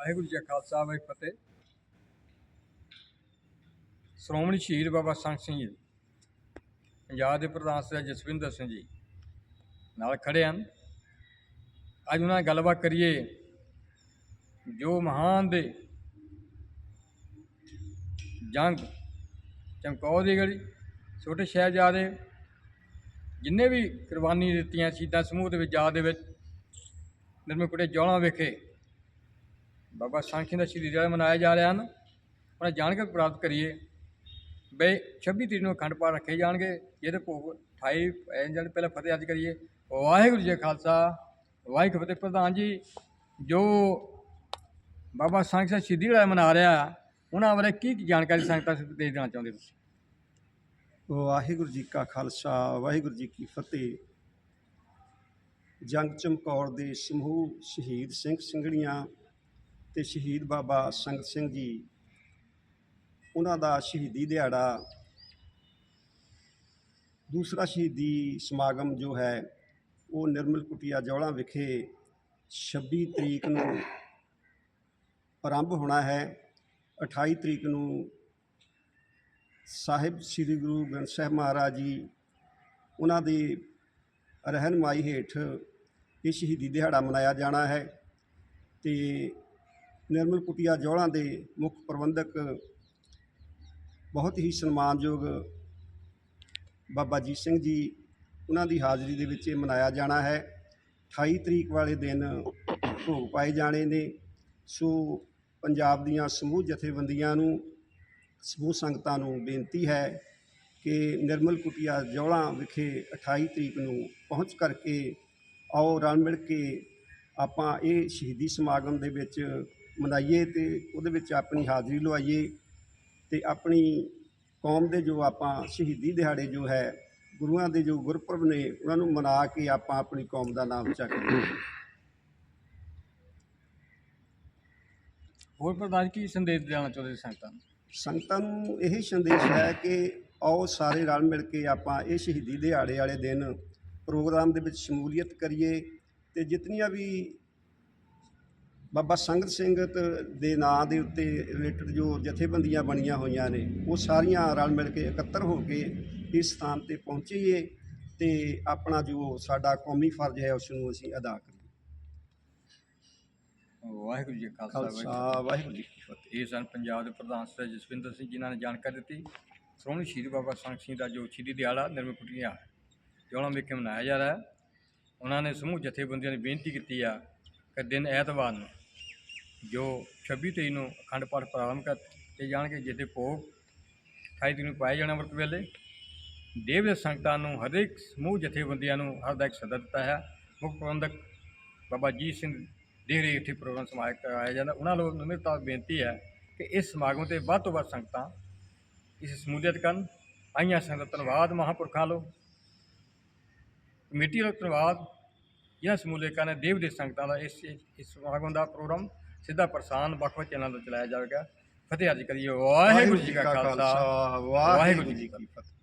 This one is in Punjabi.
ਵਾਹਿਗੁਰੂ ਜੀ ਕਾ ਖਾਲਸਾ, ਵਾਹਿਗੁਰੂ ਫਤਿਹ। ਸ਼੍ਰੋਮਣੀ ਸ਼ਹੀਦ ਬਾਬਾ ਸੰਤ ਸਿੰਘ ਜੀ ਪੰਜਾਬ ਦੇ ਪ੍ਰਧਾਨ ਸਰ ਜਸਵਿੰਦਰ ਸਿੰਘ ਜੀ ਨਾਲ ਖੜੇ ਹਨ। ਅੱਜ ਉਹਨਾਂ ਨਾਲ ਗੱਲਬਾਤ ਕਰੀਏ ਜੋ ਮਹਾਨ ਦੇ ਜੰਗ ਚਮਕੌਰ ਦੀ ਗੜੀ ਛੋਟੇ ਸ਼ਹਿਬਜ਼ਾਦੇ ਜਿੰਨੇ ਵੀ ਕੁਰਬਾਨੀ ਦਿੱਤੀਆਂ ਸ਼ਹੀਦਾਂ ਸਮੂਹ ਦੇ ਵਿੱਚ, ਯਾਦ ਦੇ ਵਿੱਚ, ਨਿਰਮੇ ਕੁੜੇ ਜੌਲਾਂ ਵਿਖੇ ਬਾਬਾ ਸੰਤ ਦਾ ਸ਼ਹੀਦੀ ਦਿਹਾੜਾ ਮਨਾਇਆ ਜਾ ਰਿਹਾ ਹਨ। ਉਹਨਾਂ ਜਾਣਕਾਰੀ ਪ੍ਰਾਪਤ ਕਰੀਏ। ਬਈ 26 ਤਰੀਕ ਨੂੰ ਅਖੰਡ ਪਾਠ ਰੱਖੇ ਜਾਣਗੇ। ਜਿਹਦੇ ਭੋਗ 28 ਪੈ ਜਾਣ ਪਹਿਲਾਂ ਫਤਿਹ ਅੱਜ ਕਰੀਏ। ਵਾਹਿਗੁਰੂ ਜੀ ਕਾ ਖਾਲਸਾ। ਵਾਹਿਗੁਰੂ ਫਤਿਹ ਪ੍ਰਧਾਨ ਜੀ, ਜੋ ਬਾਬਾ ਸੰਤ ਦਾ ਸ਼ਹੀਦੀ ਦਿਹਾੜਾ ਮਨਾ ਰਿਹਾ, ਉਹਨਾਂ ਬਾਰੇ ਕੀ ਕੀ ਜਾਣਕਾਰੀ ਸੰਗਤਾਂ ਨੂੰ ਦੇ ਦੇਣਾ ਚਾਹੁੰਦੇ ਤੁਸੀਂ? ਵਾਹਿਗੁਰੂ ਜੀ ਕਾ ਖਾਲਸਾ, ਵਾਹਿਗੁਰੂ ਜੀ ਕੀ ਫਤਿਹ। ਜੰਗ ਚਮਕੌਰ ਦੇ ਸਮੂਹ ਸ਼ਹੀਦ ਸਿੰਘ ਸਿੰਘੜੀਆਂ ਤੇ ਸ਼ਹੀਦ ਬਾਬਾ ਸੰਗਤ ਸਿੰਘ ਜੀ, ਉਹਨਾਂ ਦਾ ਸ਼ਹੀਦੀ ਦਿਹਾੜਾ, ਦੂਸਰਾ ਸ਼ਹੀਦੀ ਸਮਾਗਮ ਜੋ ਹੈ, ਉਹ ਨਿਰਮਲ ਕੁਟੀਆ ਜੌਲਾ ਵਿਖੇ 26 ਤਰੀਕ ਨੂੰ ਆਰੰਭ ਹੋਣਾ ਹੈ। 28 ਤਰੀਕ ਨੂੰ ਸਾਹਿਬ ਸ੍ਰੀ ਗੁਰੂ ਗ੍ਰੰਥ ਸਾਹਿਬ ਮਹਾਰਾਜ ਜੀ, ਉਹਨਾਂ ਦੀ ਰਹਿਨਮਾਈ ਹੇਠ ਇਹ ਸ਼ਹੀਦੀ ਦਿਹਾੜਾ ਮਨਾਇਆ ਜਾਣਾ ਹੈ ਤੇ ਨਿਰਮਲ ਕੁਟੀਆ ਜੌਲਾਂ ਦੇ ਮੁੱਖ ਪ੍ਰਬੰਧਕ ਬਹੁਤ ਹੀ ਸਨਮਾਨਯੋਗ ਬਾਬਾ ਜੀ ਸਿੰਘ ਜੀ, ਉਹਨਾਂ ਦੀ ਹਾਜ਼ਰੀ ਦੇ ਵਿੱਚ ਇਹ ਮਨਾਇਆ ਜਾਣਾ ਹੈ। 28 ਤਰੀਕ ਵਾਲੇ ਦਿਨ ਭੋਗ ਪਾਏ ਜਾਣੇ ਨੇ। ਸੋ ਪੰਜਾਬ ਦੀਆਂ ਸਮੂਹ ਜਥੇਬੰਦੀਆਂ ਨੂੰ, ਸਮੂਹ ਸੰਗਤਾਂ ਨੂੰ ਬੇਨਤੀ ਹੈ ਕਿ ਨਿਰਮਲ ਕੁਟੀਆ ਜੌਲਾਂ ਵਿਖੇ 28 ਤਰੀਕ ਨੂੰ ਪਹੁੰਚ ਕਰਕੇ ਆਓ, ਰਲ ਮਿਲ ਕੇ ਆਪਾਂ ਇਹ ਸ਼ਹੀਦੀ ਸਮਾਗਮ ਦੇ ਵਿੱਚ ਮਨਾਈਏ ਤੇ ਉਹਦੇ ਵਿੱਚ ਆਪਣੀ ਹਾਜ਼ਰੀ ਲਵਾਈਏ ਤੇ ਆਪਣੀ ਕੌਮ ਦੇ ਜੋ ਆਪਾਂ ਸ਼ਹੀਦੀ ਦਿਹਾੜੇ ਜੋ ਹੈ ਗੁਰੂਆਂ ਦੇ ਜੋ ਗੁਰਪੁਰਬ ਨੇ ਉਹਨਾਂ ਨੂੰ ਮਨਾ ਕੇ ਆਪਾਂ ਆਪਣੀ ਕੌਮ ਦਾ ਨਾਮ ਚੱਕੀਏ ਹੋਰ ਪ੍ਰਧਾਨ ਜੀ, ਕੀ ਸੰਦੇਸ਼ ਦੇਣਾ ਚਾਹੁੰਦੇ ਸੰਗਤਾਂ ਨੂੰ? ਸੰਗਤਾਂ ਨੂੰ ਇਹ ਸੰਦੇਸ਼ ਹੈ ਕਿ ਆਓ ਸਾਰੇ ਰਲ ਮਿਲ ਕੇ ਆਪਾਂ ਇਹ ਸ਼ਹੀਦੀ ਦਿਹਾੜੇ ਵਾਲੇ ਦਿਨ ਪ੍ਰੋਗਰਾਮ ਦੇ ਵਿੱਚ ਸ਼ਮੂਲੀਅਤ ਕਰੀਏ ਤੇ ਜਿਤਨੀਆਂ ਵੀ ਬਾਬਾ ਸੰਗਤ ਸਿੰਘ ਦੇ ਨਾਂ ਦੇ ਉੱਤੇ ਰਿਲੇਟਡ ਜੋ ਜਥੇਬੰਦੀਆਂ ਬਣੀਆਂ ਹੋਈਆਂ ਨੇ ਉਹ ਸਾਰੀਆਂ ਰਲ ਮਿਲ ਕੇ ਇਕੱਤਰ ਹੋ ਕੇ ਇਸ ਸਥਾਨ ਤੇ ਪਹੁੰਚੀਏ ਤੇ ਆਪਣਾ ਜੋ ਸਾਡਾ ਕੌਮੀ ਫਰਜ਼ ਹੈ ਉਸ ਨੂੰ ਅਸੀਂ ਅਦਾ ਕਰੀਏ। ਵਾਹਿਗੁਰੂ ਜੀ ਕਾ ਖਾਲਸਾ ਵਾਹਿਗੁਰੂ ਜੀ ਕੀ ਫਤਿਹ। ਇਹ ਸਨ ਪੰਜਾਬ ਦੇ ਪ੍ਰਧਾਨ ਸਰ ਜਸਵਿੰਦਰ ਸਿੰਘ ਜਿਨ੍ਹਾਂ ਨੇ ਜਾਣਕਾਰੀ ਦਿੱਤੀ। ਸ਼੍ਰੋਮਣੀ ਸ਼ਹੀਦ ਬਾਬਾ ਸੰਗਤ ਸਿੰਘ ਦਾ ਜੋ ਸ਼ਹੀਦੀ ਦਿਹਾੜਾ ਨਿਰਮਲ ਕੁਟੀਆਂ ਜੋਲਾਂ ਵਿਖੇ ਮਨਾਇਆ ਜਾ ਰਿਹਾ ਹੈ। ਉਹਨਾਂ ਨੇ ਸਮੂਹ ਜਥੇਬੰਦੀਆਂ ਨੇ ਬੇਨਤੀ ਕੀਤੀ ਆ ਕਿ ਦਿਨ ਐਤਵਾਰ ਨੂੰ ਜੋ 26 ਤਰੀਕ ਨੂੰ ਅਖੰਡ ਪਾਠ ਪ੍ਰਾਰੰਭ ਕਰ ਕਰਤੇ ਜਾਣਗੇ ਜਿਹਦੇ ਭੋਗ 28 ਤਰੀਕ ਨੂੰ ਪਾਏ ਜਾਣਾ ਵਰਤ ਵੇਲੇ। ਦੇਵ ਦੇ ਸੰਗਤਾਂ ਨੂੰ ਹਰੇਕ ਸਮੂਹ ਜਥੇਬੰਦੀਆਂ ਨੂੰ ਹਰਦਾਇਕ ਸੱਦਾ ਦਿੱਤਾ ਹੈ। ਮੁੱਖ ਪ੍ਰਬੰਧਕ ਬਾਬਾ ਜੀ ਸਿੰਘ ਦੇਖ ਰਹੇ ਇੱਥੇ ਪ੍ਰੋਗਰਾਮ ਸਮਾਜ ਕਰਾਇਆ ਜਾਂਦਾ। ਉਹਨਾਂ ਨੂੰ ਨਿਮਰਤਾ ਬੇਨਤੀ ਹੈ ਕਿ ਇਸ ਸਮਾਗਮ ਤੇ ਵੱਧ ਤੋਂ ਵੱਧ ਸੰਗਤਾਂ ਇਸ ਸਮੂਲੀਅਤ ਕਰਨ। ਆਈਆਂ ਸੰਗਤਾਂ ਧੰਨਵਾਦ ਮਹਾਂਪੁਰਖਾਂ ਲੋ ਕਮੇਟੀ ਦਾ ਧੰਨਵਾਦ। ਜਿਨ੍ਹਾਂ ਸਮੂਲੀਅਕਾਂ ਨੇ ਦੇਵ ਦੇ ਸੰਗਤਾਂ ਦਾ ਇਸ ਇਸ ਸਮਾਗਮ ਦਾ ਪ੍ਰੋਗਰਾਮ ਸਿੱਧਾ ਪ੍ਰਸਾਨ ਵੱਖ ਵੱਖ ਚੈਨਲ ਤੋਂ ਚਲਾਇਆ ਜਾਵੇਗਾ। ਫਤਿਹ ਅੱਜ ਕਰੀਏ। ਵਾਹਿਗੁਰੂ ਜੀ ਕਾ ਖਾਲਸਾ। ਵਾਹਿਗੁਰੂ ਜੀ ਕੀ ਫਤਿਹ।